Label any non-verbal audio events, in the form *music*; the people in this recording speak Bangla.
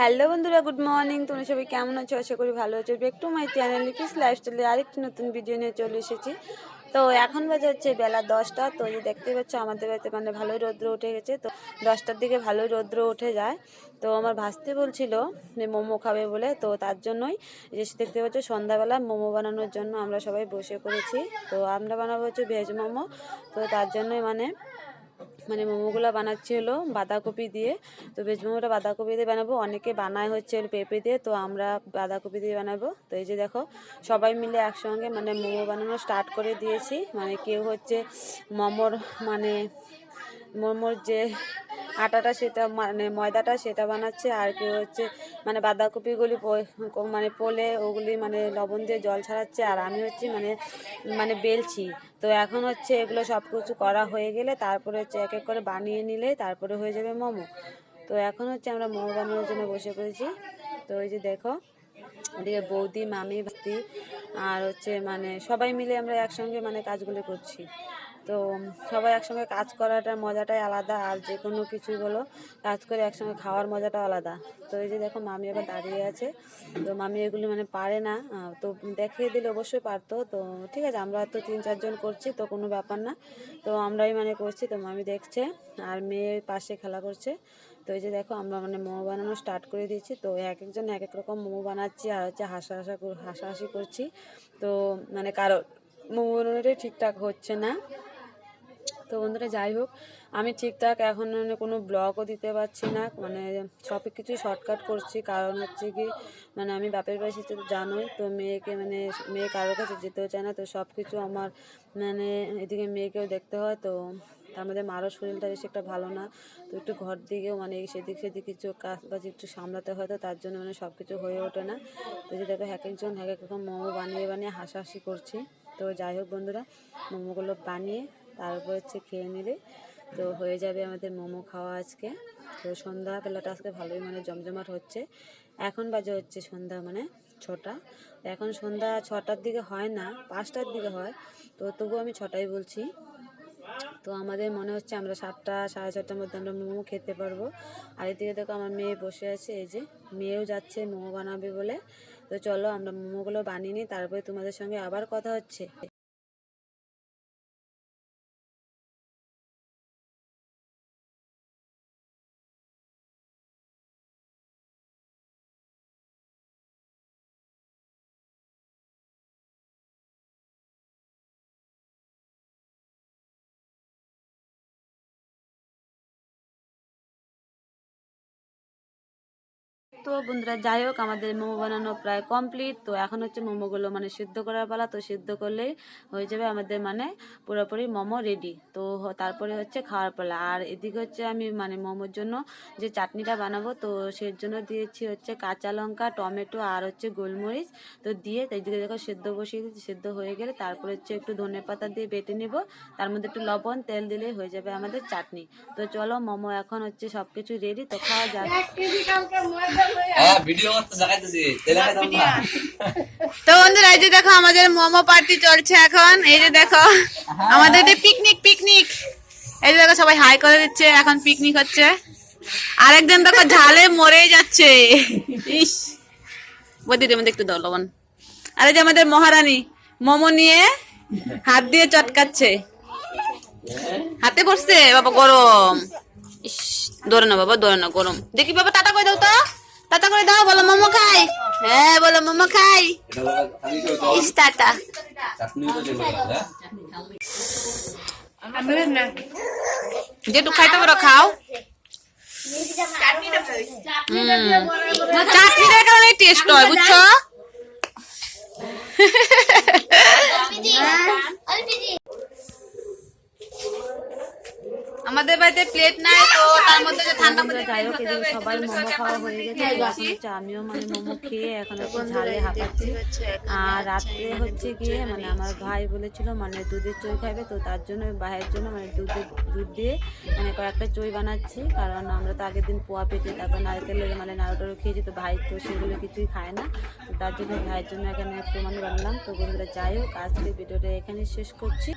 হ্যালো বন্ধুরা, গুড মর্নিং। তোমরা সবাই কেমন আছো? আশা করি ভালো আছো। একটু মাই চ্যানেল লিপিস লাইফস্টাইলে আরেকটি নতুন ভিডিও নিয়ে চলে এসেছি। তো এখন বাজে হচ্ছে বেলা দশটা। তো যে দেখতে পাচ্ছ, আমাদের বাড়িতে মানে ভালোই রৌদ্র উঠে গেছে। তো দশটার দিকে ভালোই রৌদ্র উঠে যায়। তো আমার ভাসতে বলছিল যে মোমো খাবে বলে। তো তার জন্যই যে দেখতে পাচ্ছ, সন্ধ্যাবেলা মোমো বানানোর জন্য আমরা সবাই বসে পড়েছি। তো আমরা বানাবো হচ্ছে ভেজ মোমো। তো তার জন্যই মানে মানে মোমোগুলো বানাচ্ছি হলো বাঁধাকপি দিয়ে। তো ভেজ মোমোটা বাঁধাকপি দিয়ে বানাবো, অনেকে বানায় হচ্ছে পেঁপে দিয়ে, তো আমরা বাঁধাকপি দিয়ে বানাবো। তো এই যে দেখো, সবাই মিলে একসঙ্গে মানে মোমো বানানো স্টার্ট করে দিয়েছি। মানে কেউ হচ্ছে মোমোর মানে মোমোর যে আটাটা সেটা মানে ময়দাটা সেটা বানাচ্ছে, আর কেউ হচ্ছে মানে বাঁধাকপিগুলি মানে পোলে ওগুলি মানে লবণ দিয়ে জল ছাড়াচ্ছে, আর আমি হচ্ছে মানে মানে বেলছি। তো এখন হচ্ছে এগুলো সব কিছু করা হয়ে গেলে তারপরে হচ্ছে এক এক করে বানিয়ে নিলে তারপরে হয়ে যাবে মোমো। তো এখন হচ্ছে আমরা মোমো বানানোর জন্য বসে পড়েছি। তো ওই যে দেখো ওদিকে বৌদি, মামি ভাস্তি আর হচ্ছে মানে সবাই মিলে আমরা একসঙ্গে মানে কাজগুলো করছি। তো সবাই একসঙ্গে কাজ করাটার মজাটাই আলাদা আর যে কোনো কিছুই বলো, কাজ করে একসঙ্গে খাওয়ার মজাটা আলাদা। তো এই যে দেখো, মামি আবার দাঁড়িয়ে আছে। তো মামি এগুলি মানে পারে না। তো দেখিয়ে দিলে অবশ্যই পারতো। তো ঠিক আছে, আমরা তো তিন চারজন করছি, তো কোনো ব্যাপার না। তো আমরাই মানে করছি, তো মামি দেখছে আর মেয়ে পাশে খেলা করছে। তো এই যে দেখো, আমরা মানে মোমো বানানো স্টার্ট করে দিয়েছি। তো এক একজন এক এক রকম মোমো বানাচ্ছি আর হচ্ছে হাসা হাসা হাসাহাসি করছি। তো মানে কারও মোমো বানানোটাই ঠিকঠাক হচ্ছে না। তো বন্ধুরা যাই হোক, আমি ঠিকঠাক এখন মানে কোনো ব্লগও দিতে পারছি না মানে সব কিছুই শর্টকাট করছি। কারণ হচ্ছে কি মানে আমি বাপের বাড়ি তো জানোই, তো মেয়েকে মানে মেয়ে কারোর কাছে যেতেও চায় না, তো সব কিছু আমার মানে এদিকে মেয়েকেও দেখতে হয়, তো তার মধ্যে মারও শরীরটা বেশি একটা ভালো না। তো একটু ঘর দিকেও মানে সেদিক সেদিক কিছু কাজ বাজ একটু সামলাতে হয়, তো তার জন্য মানে সব কিছু হয়ে ওঠে না। তো যে দেখো এক একজন এক এক রকম মোমো বানিয়ে বানিয়ে হাসাহাসি করছি। তো যাই হোক বন্ধুরা, মোমোগুলো বানিয়ে তারপর হচ্ছে খেয়ে নিলে। তো হয়ে যাবে আমাদের মোমো খাওয়া আজকে। তো সন্ধ্যা বেলাটা আজকে ভালোই মানে জমজমাট হচ্ছে। এখন বাজে হচ্ছে সন্ধ্যা মানে ছটা। এখন সন্ধ্যা ছটার দিকে হয় না, পাঁচটার দিকে হয়। তো তবুও আমি ছটাই বলছি। তো আমাদের মনে হচ্ছে আমরা সাতটা, সাড়ে সাতটার মধ্যে আমরা মোমো খেতে পারব। আর এদিকে দেখো আমার মেয়ে বসে আছে, এই যে মেয়েও যাচ্ছে মোমো বানাবে বলে। তো চলো আমরা মোমোগুলো বানিয়ে নিই, তারপরে তোমাদের সঙ্গে আবার কথা হচ্ছে। তো বন্ধুরা, যাই হোক, আমাদের মোমো বানানো প্রায় কমপ্লিট তো এখন হচ্ছে মোমোগুলো মানে সিদ্ধ করার পালা, তো সিদ্ধ করলেই হয়ে যাবে আমাদের মানে পুরোপুরি মোমো রেডি তো তারপরে হচ্ছে খাওয়ার পালা। আর এদিকে হচ্ছে আমি মানে মোমোর জন্য যে চাটনিটা বানাবো, তো সের জন্য দিয়েছি হচ্ছে কাঁচা লঙ্কা, টমেটো আর হচ্ছে গোলমরিচ। তো দিয়ে এদিকে দেখো সেদ্ধ বসিয়ে দিচ্ছি সেদ্ধ হয়ে গেলে তারপরে হচ্ছে একটু ধনে পাতা দিয়ে বেটে নেব। তার মধ্যে একটু লবণ, তেল দিলেই হয়ে যাবে আমাদের চাটনি। তো চলো, মোমো এখন হচ্ছে সব কিছু রেডি তো খাওয়া যাক। হ্যাঁ *laughs* তো বন্ধুরা এই যে দেখো আমাদের মোমো পার্টি চলছে এখন। এই যে দেখো আমাদের পিকনিক পিকনিক এই যে দেখো সবাই হাই করে দিচ্ছে এখন পিকনিক হচ্ছে। আরেকজন দেখো ঝালে মরেই যাচ্ছে। ইস। বদিদের মধ্যে একটু দাও লবণ। আর এই যে আমাদের মহারানী মোমো নিয়ে হাত দিয়ে চটকাচ্ছে। হাতে পড়ছে বাবা গরম। ইস ধরে না বাবা ধরে না গরম। দেখি বাবা টাটা করে দাও তো। টাটা করে দাও বলো মোমো খাই। হ্যাঁ বলো মোমো খাই। ইস টাটা। যেটু খাইতে পারো খাও। চাটনিটা কারণে টেস্ট হয় বুঝছ? আমাদের বাড়িতে প্লেট নাই তো তার মধ্যে যে ঠান্ডা মধ্যে যাই হোক এদিকে সবাই মোমো খাওয়া হয়ে গেছে তো এখন হচ্ছে আমিও মানে মোমো খেয়ে এখন একটু ঝালে হাঁপাচ্ছি। আর রাত্রে হচ্ছে গিয়ে মানে আমার ভাই বলেছিল মানে দুধের চই খাবে তো তার জন্য ভাইয়ের জন্য মানে দুধের দুধ দিয়ে মানে কয়েকটা চই বানাচ্ছি। কারণ আমরা তো আগের দিন পোয়া পেটে তারপর নারকেলের মানে নাড়ুটারও খেয়েছি তো ভাই তো সেগুলো কিছুই খায় না। তো তার জন্য ভাইয়ের জন্য এখানে একটু মানে বানালাম। তো বন্ধুরা যাই হোক আজকে ভিডিওটা এখানে শেষ করছি।